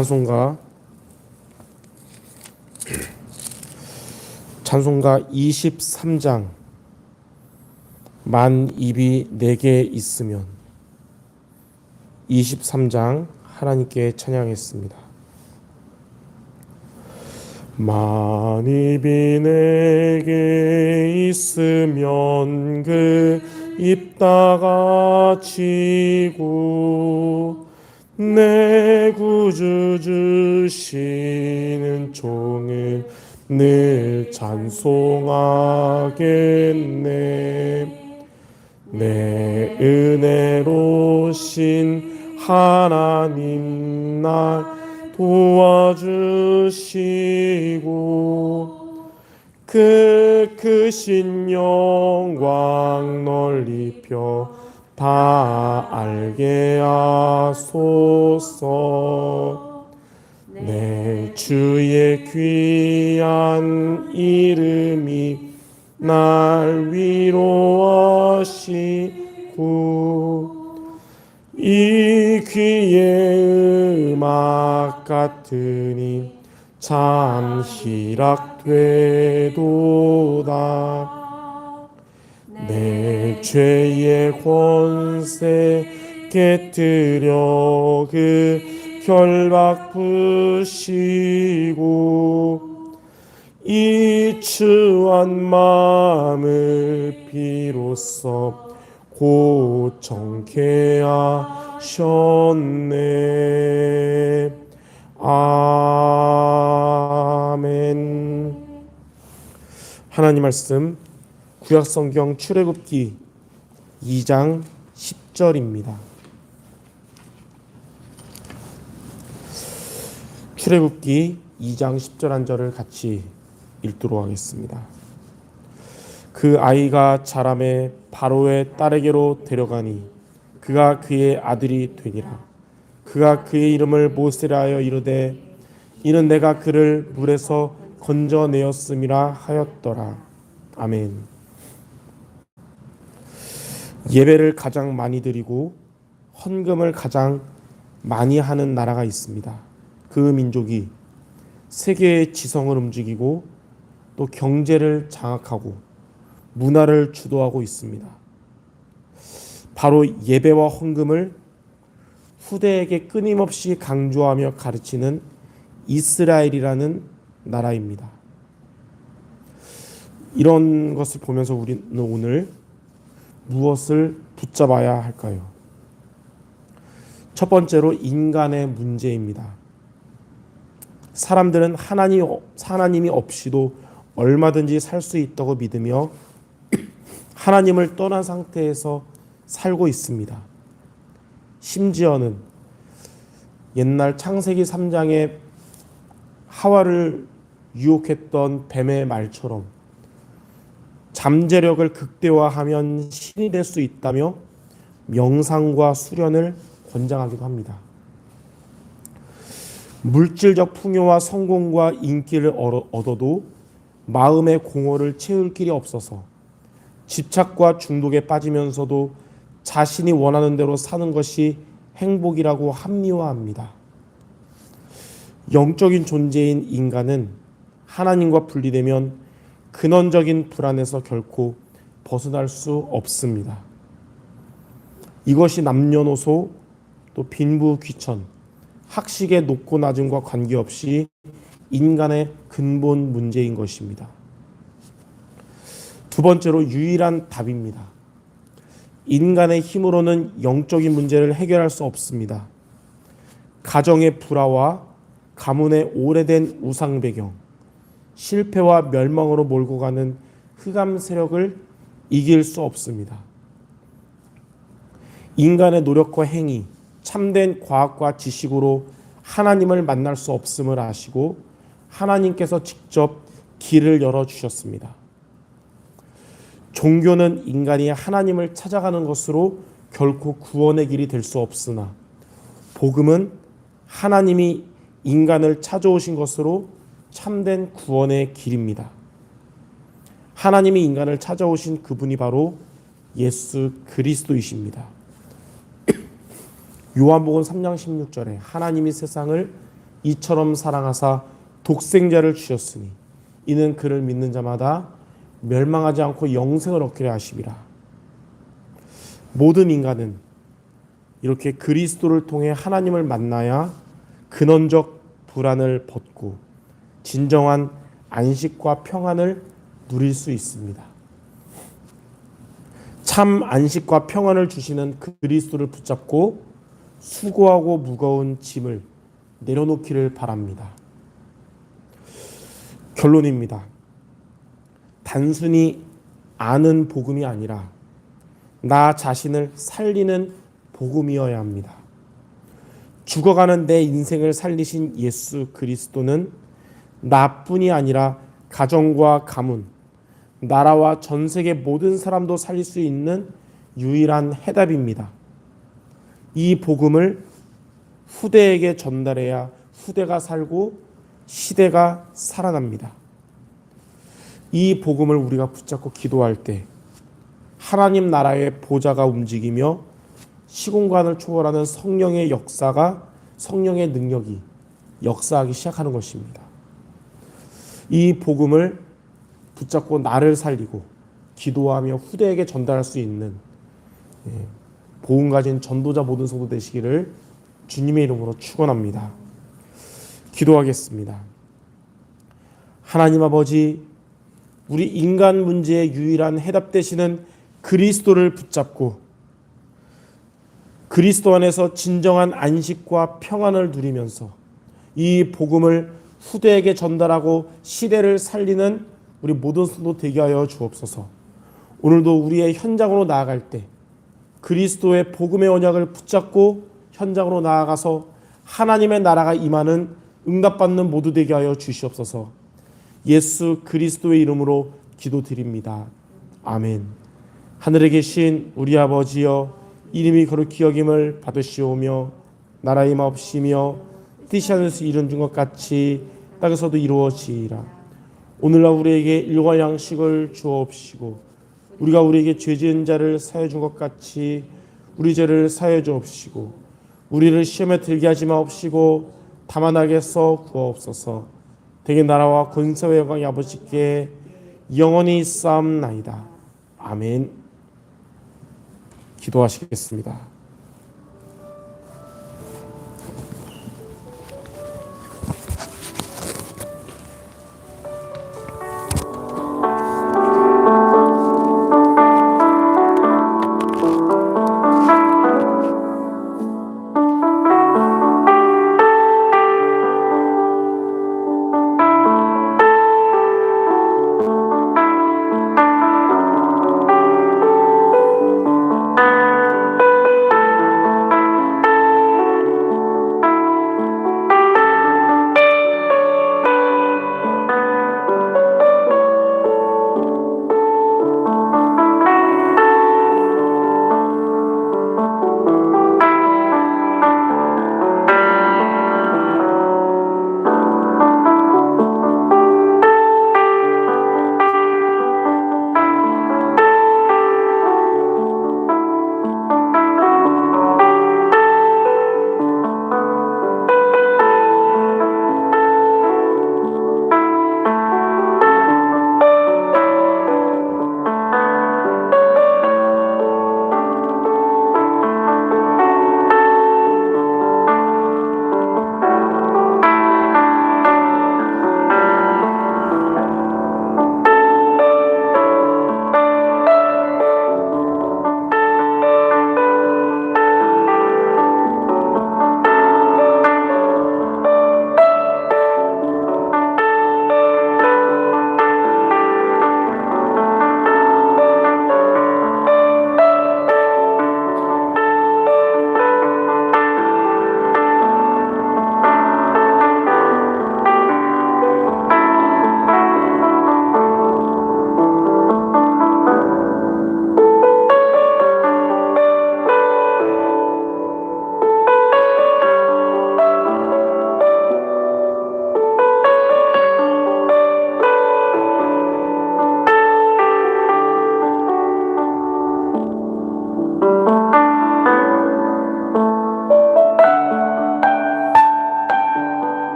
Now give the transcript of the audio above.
찬송가. 찬송가 23장. 만 입이 내게 있으면. 23장 하나님께 찬양했습니다. 만 입이 내게 있으면 그 입다가 치고 내 구주 주시는 종을 늘 찬송하겠네. 내 은혜로신 하나님 날 도와주시고 그 크신 영광 널리 펴 다 알게 하소서. 내 주의 귀한 이름이 날 위로하시고 이 귀의 음악 같으니 참 희락되도다 내 죄의 권세 깨뜨려 그 결박 부시고 이 추한 마음을 비로소 고정케 하셨네. 아멘. 하나님 말씀 구약성경 출애굽기 2장 10절입니다. 출애굽기 2장 10절 한 절을 같이 읽도록 하겠습니다. 그 아이가 자람에 바로의 딸에게로 데려가니 그가 그의 아들이 되니라. 그가 그의 이름을 모세라 하여 이르되 이는 내가 그를 물에서 건져내었음이라 하였더라. 아멘. 예배를 가장 많이 드리고 헌금을 가장 많이 하는 나라가 있습니다. 그 민족이 세계의 지성을 움직이고 또 경제를 장악하고 문화를 주도하고 있습니다. 바로 예배와 헌금을 후대에게 끊임없이 강조하며 가르치는 이스라엘이라는 나라입니다. 이런 것을 보면서 우리는 오늘 무엇을 붙잡아야 할까요? 첫 번째로 인간의 문제입니다. 사람들은 하나님, 하나님이 없이도 얼마든지 살 수 있다고 믿으며 하나님을 떠난 상태에서 살고 있습니다. 심지어는 옛날 창세기 3장에 하와를 유혹했던 뱀의 말처럼 잠재력을 극대화하면 신이 될 수 있다며 명상과 수련을 권장하기도 합니다. 물질적 풍요와 성공과 인기를 얻어도 마음의 공허를 채울 길이 없어서 집착과 중독에 빠지면서도 자신이 원하는 대로 사는 것이 행복이라고 합리화합니다. 영적인 존재인 인간은 하나님과 분리되면 근원적인 불안에서 결코 벗어날 수 없습니다. 이것이 남녀노소 또 빈부 귀천 학식의 높고 낮음과 관계없이 인간의 근본 문제인 것입니다. 두 번째로 유일한 답입니다. 인간의 힘으로는 영적인 문제를 해결할 수 없습니다. 가정의 불화와 가문의 오래된 우상 배경, 실패와 멸망으로 몰고 가는 흑암 세력을 이길 수 없습니다. 인간의 노력과 행위, 참된 과학과 지식으로 하나님을 만날 수 없음을 아시고 하나님께서 직접 길을 열어 주셨습니다. 종교는 인간이 하나님을 찾아가는 것으로 결코 구원의 길이 될 수 없으나 복음은 하나님이 인간을 찾아오신 것으로 참된 구원의 길입니다. 하나님이 인간을 찾아오신 그분이 바로 예수 그리스도이십니다. 요한복음 3장 16절에 하나님이 세상을 이처럼 사랑하사 독생자를 주셨으니 이는 그를 믿는 자마다 멸망하지 않고 영생을 얻기를 하심이라. 모든 인간은 이렇게 그리스도를 통해 하나님을 만나야 근원적 불안을 벗고 진정한 안식과 평안을 누릴 수 있습니다. 참 안식과 평안을 주시는 그리스도를 붙잡고 수고하고 무거운 짐을 내려놓기를 바랍니다. 결론입니다. 단순히 아는 복음이 아니라 나 자신을 살리는 복음이어야 합니다. 죽어가는 내 인생을 살리신 예수 그리스도는 나뿐이 아니라 가정과 가문, 나라와 전 세계 모든 사람도 살릴 수 있는 유일한 해답입니다. 이 복음을 후대에게 전달해야 후대가 살고 시대가 살아납니다. 이 복음을 우리가 붙잡고 기도할 때 하나님 나라의 보좌가 움직이며 시공간을 초월하는 성령의 역사가 성령의 능력이 역사하기 시작하는 것입니다. 이 복음을 붙잡고 나를 살리고 기도하며 후대에게 전달할 수 있는 예, 복음 가진 전도자 모든 성도 되시기를 주님의 이름으로 축원합니다. 기도하겠습니다. 하나님 아버지 우리 인간 문제의 유일한 해답 되시는 그리스도를 붙잡고 그리스도 안에서 진정한 안식과 평안을 누리면서 이 복음을 후대에게 전달하고 시대를 살리는 우리 모든 성도 되게 하여 주옵소서. 오늘도 우리의 현장으로 나아갈 때 그리스도의 복음의 언약을 붙잡고 현장으로 나아가서 하나님의 나라가 임하는 응답받는 모두 되게 하여 주시옵소서. 예수 그리스도의 이름으로 기도드립니다. 아멘. 하늘에 계신 우리 아버지여 이름이 거룩히 여김을 받으시오며 나라의 마옵시며 뜻이 하늘에서 이룬 것 같이 땅에서도 이루어지이라. 오늘날 우리에게 일과 양식을 주옵시고 우리가 우리에게 죄 지은 자를 사해 준 것 같이 우리 죄를 사해 주옵시고 우리를 시험에 들게 하지 마옵시고 다만 악에서 구하옵소서. 대개 나라와 권세와 영광이 아버지께 영원히 쌓옵나이다. 아멘. 기도하시겠습니다.